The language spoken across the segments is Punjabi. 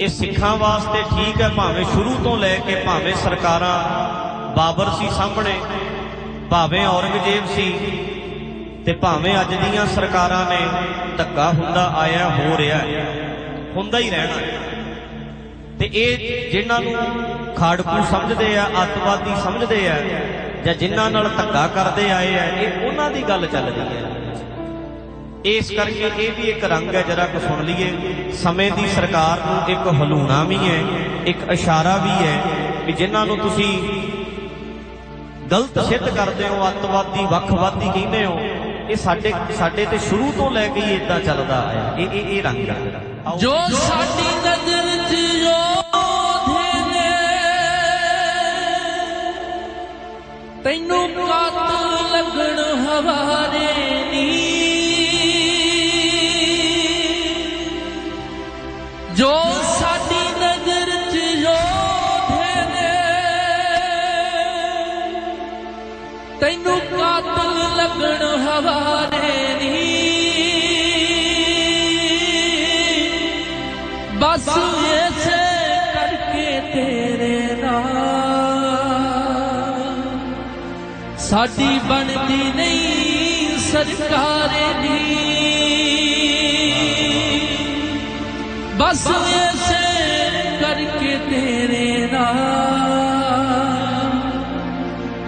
ਇਹ ਸਿੱਖਾਂ ਵਾਸਤੇ ਠੀਕ ਹੈ ਭਾਵੇਂ ਸ਼ੁਰੂ ਤੋਂ ਲੈ ਕੇ ਭਾਵੇਂ ਸਰਕਾਰਾਂ ਬਾਬਰ ਸੀ ਸਾਹਮਣੇ ਭਾਵੇਂ ਔਰੰਗਜ਼ੇਬ ਸੀ ਤੇ ਭਾਵੇਂ ਅੱਜ ਦੀਆਂ ਸਰਕਾਰਾਂ ਨੇ ਧੱਕਾ ਹੁੰਦਾ ਆਇਆ ਹੋ ਰਿਹਾ ਹੈ, ਹੁੰਦਾ ਹੀ ਰਹਿਣਾ ਹੈ। ਤੇ ਇਹ ਜਿਨ੍ਹਾਂ ਨੂੰ ਖਾੜਕੂ ਸਮਝਦੇ ਆ ਅੱਤਵਾਦੀ ਸਮਝਦੇ ਆ ਜਾਂ ਜਿਨ੍ਹਾਂ ਨਾਲ ਧੱਕਾ ਕਰਦੇ ਆਏ ਆ ਇਹ ਉਹਨਾਂ ਦੀ ਗੱਲ ਚੱਲਦੀ ਹੈ ਇਸ ਕਰਕੇ ਇਹ ਵੀ ਇੱਕ ਰੰਗ ਹੈ, ਜਰਾ ਕੁ ਸੁਣ ਲਈਏ। ਸਮੇਂ ਦੀ ਸਰਕਾਰ ਨੂੰ ਇੱਕ ਹਲੂਣਾ ਵੀ ਹੈ, ਇੱਕ ਇਸ਼ਾਰਾ ਵੀ ਹੈ ਕਿ ਜਿਨ੍ਹਾਂ ਨੂੰ ਤੁਸੀਂ ਗਲਤ ਸਿੱਧ ਕਰਦੇ ਹੋ, ਅੱਤਵਾਦੀ, ਵੱਖਵਾਦੀ ਕਹਿੰਦੇ ਹੋ, ਇਹ ਸਾਡੇ ਸਾਡੇ ਤੇ ਸ਼ੁਰੂ ਤੋਂ ਲੈ ਕੇ ਹੀ ਇਦਾਂ ਚੱਲਦਾ ਆਇਆ। ਇਹ ਇਹ ਇਹ ਰੰਗ ਹੈ। ਜੋ ਸਾਡੀ ਨਜ਼ਰ 'ਚ ਯੋਧੇ ਨੇ, ਤੈਨੂੰ ਕਾਤਲ ਲੱਗਣ ਹਵਾਰੇ ਜੋ ਸਾਡੀ ਨਜ਼ਰ 'ਚ ਯੋਧੇ ਨੇ, ਤੈਨੂੰ ਕਾਤਲ ਲੱਗਣ ਹਵਾਰੇ ਨੀ ਬਸ ਐਸੇ ਕਰਕੇ ਤੇਰੇ ਨਾਲ। ਸਾਡੀ ਬਣਦੀ ਨਹੀਂ ਸਰਕਾਰੇ ਦੀ ਬਸ ਐਸੇ ਕਰਕੇ ਤੇਰੇ ਨਾਲ।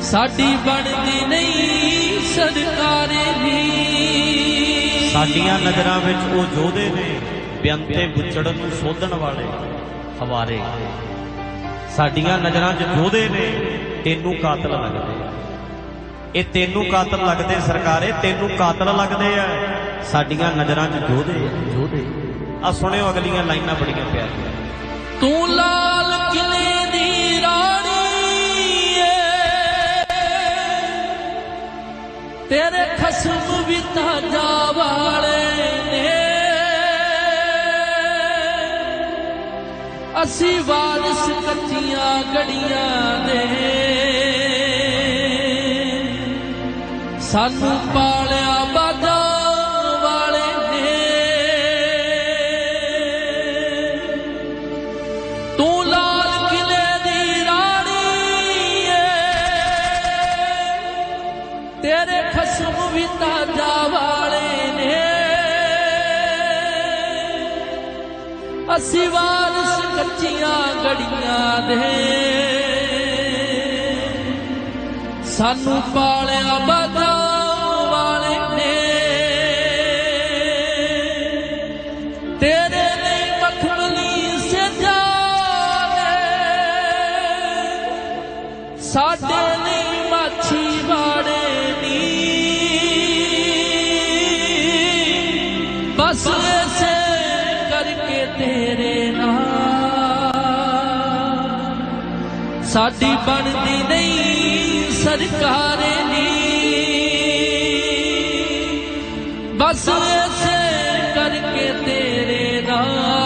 ਸਾਡੀ ਬਣਦੀ ਨਹੀਂ ਸਰਕਾਰੇ ਦੀ ਸਾਡੀਆਂ ਨਜ਼ਰਾਂ ਵਿੱਚ ਉਹ ਯੋਧੇ ਨੇ ਬਿਆੰਤੇ ਬੁੱਚੜਨ ਨੂੰ ਸੋਧਣ ਵਾਲੇ ਹਵਾਰੇ। ਸਾਡੀਆਂ ਨਜ਼ਰਾਂ 'ਚ ਯੋਧੇ ਨੇ ਤੈਨੂੰ ਕਾਤਲ ਲੱਗਦੇ। ਇਹ ਤੈਨੂੰ ਕਾਤਲ ਲੱਗਦੇ ਸਰਕਾਰੇ ਤੈਨੂੰ ਕਾਤਲ ਲੱਗਦੇ ਆ। ਸਾਡੀਆਂ ਨਜ਼ਰਾਂ 'ਚ ਆ। ਯੋਧੇ। ਆ ਸੁਣਿਓ ਅਗਲੀਆਂ ਲਾਈਨਾਂ ਬੜੀਆਂ ਪਿਆਰੀਆਂ। ਤੂੰ ਲਾਲ ਕਿਲੇ ਦੀ ਰਾਣੀ ਏ। ਤੇਰੇ ਖਸਮ ਵੀ ਤਾਜਾ ਵਾਲੇ ਨੇ। ਅਸੀਂ ਵਾਰਿਸ ਕੱਚੀਆਂ ਗੜੀਆਂ ਦੇ ਸਾਨੂੰ ਪਾਲਿਆ ਬਾਜਾ ਅਸੀਂ ਵਾਰਿਸ ਕੱਚੀਆਂ ਗੜੀਆਂ ਦੇ। ਸਾਨੂੰ ਪਾਲਿਆ ਬਦਾ ਵਾਲੇ ਨੇ। ਤੇਰੇ ਲਈ ਮਖਮਲੀ ਸਜਾਵੇ ਸਾਡੇ ਲਈ ਮਾਛੀ ਵਾੜੇ ਨੀ ਬਸ ਐਸੇ ਤੇਰੇ ਨਾਲ। ਸਾਡੀ ਬਣਦੀ ਨਹੀਂ ਸਰਕਾਰੇ ਨੀ ਬਸ ਐਸੇ ਕਰਕੇ ਤੇਰੇ ਨਾਲ।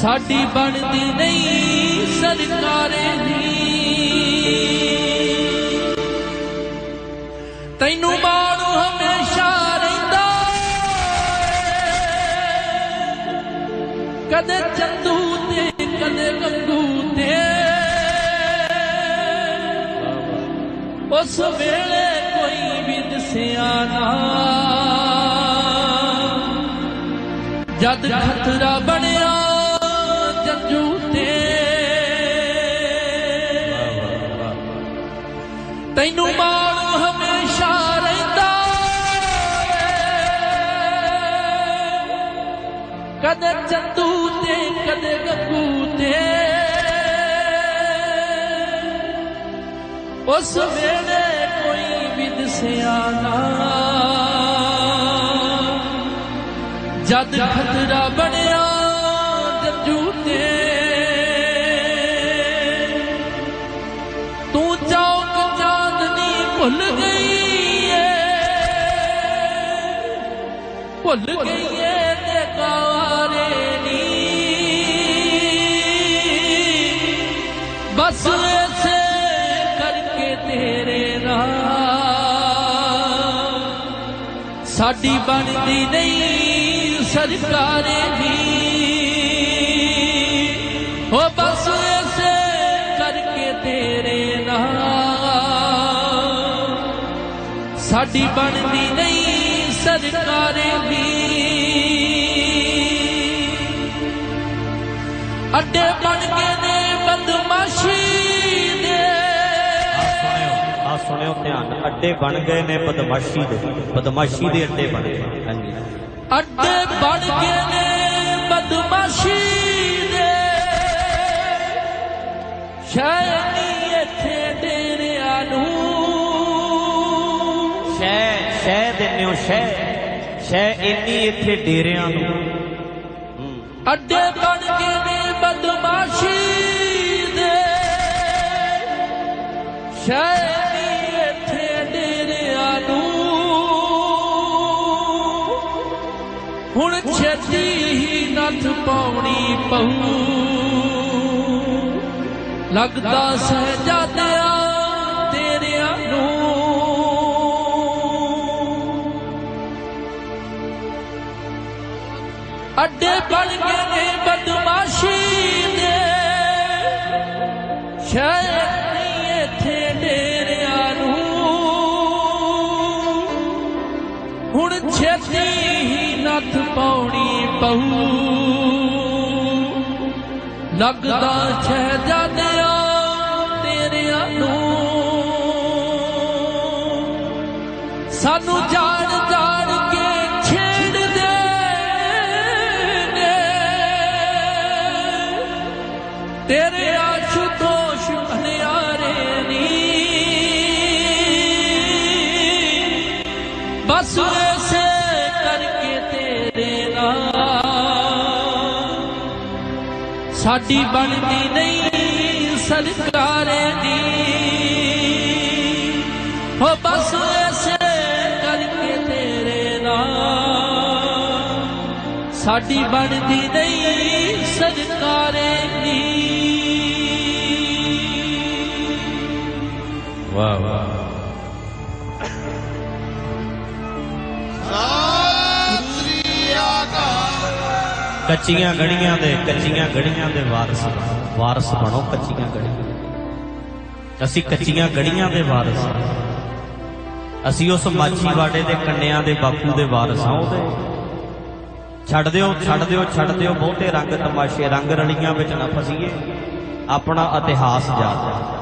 ਸਾਡੀ ਬਣਦੀ ਨਹੀਂ ਸਰਕਾਰੇ ਨੀ ਤੈਨੂੰ ਮਾਣ ਉਸ ਵੇਲੇ ਕੋਈ ਵੀ ਦਿਸਿਆ ਨਾ। ਜਦ ਖਤਰਾ ਬਣਿਆ ਜੰਜੂ ਤੇ। ਤੈਨੂੰ ਮਾਣ ਹਮੇਸ਼ਾ ਰਹਿੰਦਾ ਕਦੇ ਚੰਦੂ ਤੇ, ਕਦੇ ਗੱਗੂ ਤੇ। ਉਸ ਵੇਲੇ ਸਿਆਣਾ। ਜਦ ਖਤਰਾ ਬਣਿਆ ਜੰਜੂ ਤੇ ਤੂੰ ਚੌਕ ਚਾਂਦਨੀ ਭੁੱਲ ਗਈ ਏ। ਭੁੱਲ ਗਈ ਸਾਡੀ ਬਣਦੀ ਨਹੀਂ ਸਰਕਾਰੇ ਦੀ ਹੋ ਬਸ ਐਸੇ ਕਰਕੇ ਤੇਰੇ ਨਾਲ। ਸਾਡੀ ਬਣਦੀ ਨਹੀਂ ਸਰਕਾਰ ਦੀ ਅੱਡੇ ਬਣ ਆ ਸੁਣਿਓ ਧਿਆਨ ਨਾਲ। ਅੱਡੇ ਬਣ ਗਏ ਨੇ ਬਦਮਾਸ਼ੀ ਦੇ। ਬਦਮਾਸ਼ੀ ਦੇ ਅੱਡੇ ਬਣ ਗਏ। ਹਾਂਜੀ। ਅੱਡੇ ਬਣ ਗਏ ਨੇ ਬਦਮਾਸ਼ੀ ਦੇ। ਸ਼ਾਇਦ ਹੀ ਇੱਥੇ ਡੇਰਿਆਂ ਨੂੰ। ਸ਼ੈ ਸ਼ੈ ਦਿੰਦੇ ਹੋ ਸ਼ੈ ਸ਼ੈ ਇੰਨੀ ਇੱਥੇ ਡੇਰਿਆਂ ਨੂੰ। ਹੂੰ। ਅੱਡੇ ਬਣ ਗਏ ਨੇ ਹੁਣ ਛੇਤੀ ਹੀ ਨੱਥ ਪਾਉਣੀ ਪਊ। ਲੱਗਦਾ ਸਹਜਾਦਿਆਂ ਤੇਰਿਆਂ ਨੂੰ। ਅੱਡੇ ਬਣ ਗਏ ਪਾਉਣੀ ਪਊ। ਲੱਗਦਾ ਸ਼ਹਿਜ਼ਾਦਿਆਂ ਤੇਰਿਆਂ ਨੂੰ ਸਾਨੂੰ ਜਾ ਸਾਡੀ ਬਣਦੀ ਨਹੀਂ ਸਰਕਾਰੇ ਦੀ। ਹੋ ਬਸ ਐਸੇ ਕਰਕੇ ਤੇਰੇ ਨਾਲ। ਸਾਡੀ ਬਣਦੀ ਨਹੀਂ ਸਰਕਾਰੇ ਦੀ। ਵਾਹ ਵਾਹ। ਕੱਚੀਆਂ ਗੜੀਆਂ ਦੇ, ਕੱਚੀਆਂ ਗੜੀਆਂ ਦੇ ਵਾਰਸ। ਵਾਰਸ ਬਣੋ ਕੱਚੀਆਂ ਗੜੀਆਂ। ਅਸੀਂ ਕੱਚੀਆਂ ਗੜੀਆਂ ਦੇ ਵਾਰਸ। ਅਸੀਂ ਉਸ ਮਾਛੀਵਾੜੇ ਦੇ ਕੰਨਿਆਂ ਦੇ ਬਾਪੂ ਦੇ ਵਾਰਸ ਹਾਂ ਉਹਦੇ। ਛੱਡ ਦਿਓ ਛੱਡ ਦਿਓ ਛੱਡ ਦਿਓ, ਬਹੁਤੇ ਰੰਗ ਤਮਾਸ਼ੇ, ਰੰਗ ਰਲੀਆਂ ਵਿੱਚ ਨਾ ਫਸੀਏ। ਆਪਣਾ ਇਤਿਹਾਸ ਯਾਦ ਹੈ